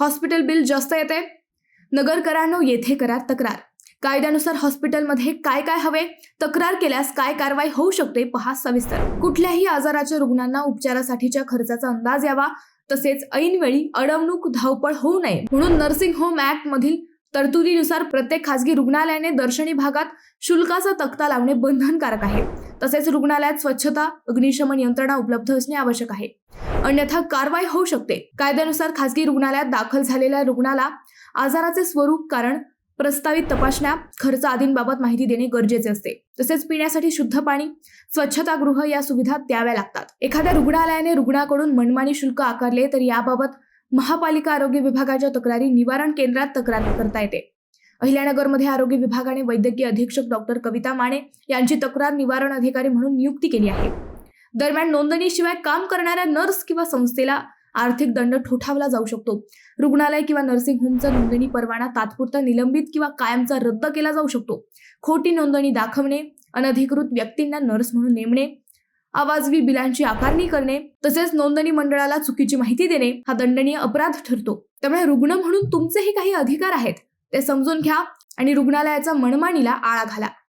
Hospital bill जास्त येते नगरकरांनो येथे करा तक्रार. कायद्यानुसार हॉस्पिटलमध्ये काय काय हवे तक्रार केल्यास काय कारवाई होऊ शकते पहा सविस्तर. कुठल्याही आजाराच्या रुग्णांना उपचारासाठीच्या खर्चाचा अंदाज यावा तसेच ऐनवेळी अडवणूक धावपळ होऊ नये. म्हणून नर्सिंग होम ऍक्ट मधील तरतुदीनुसार प्रत्येक खासगी रुग्णालयाने दर्शनी भागात शुल्काचा तक्ता लावणे बंधनकारक आहे. तसेच रुग्णालयात स्वच्छता अग्निशमन यंत्रणा उपलब्ध असणे आवश्यक आहे. अन्यथा कारवाई होऊ शकते. कायद्यानुसार खासगी रुग्णालयात दाखल झालेल्या रुग्णाला आजाराचे स्वरूप कारण प्रस्तावित तपासण्या खर्च आदींबाबत माहिती देणे गरजेचे असते. तसेच पिण्यासाठी शुद्ध पाणी स्वच्छतागृह या सुविधा द्याव्या लागतात. एखाद्या रुग्णालयाने रुग्णाकडून मनमानी शुल्क आकारले तर याबाबत महापालिका आरोग्य विभागाच्या तक्रारी निवारण केंद्रात तक्रार करता येते. अहिल्यानगरमध्ये आरोग्य विभागाने वैद्यकीय अधीक्षक डॉक्टर कविता माने यांची तक्रार निवारण अधिकारी म्हणून नियुक्ती केली आहे. दरम्यान नोंदणीशिवाय काम करणाऱ्या नर्स किंवा संस्थेला आर्थिक दंड ठोठावला जाऊ शकतो. रुग्णालय किंवा नर्सिंग होमचा नोंदणी परवाना तात्पुरता निलंबित किंवा कायमचा रद्द केला जाऊ शकतो. खोटी नोंदणी दाखवणे अनधिकृत व्यक्तींना नर्स म्हणून नेमणे आवाजवी बिलांची आकारणी करणे तसेच नोंदणी मंडळाला चुकीची माहिती देणे हा दंडनीय अपराध ठरतो. त्यामुळे रुग्ण म्हणून तुमचेही काही अधिकार आहेत ते समजून घ्या आणि रुग्णालयाचा मनमानीला आळा घाला.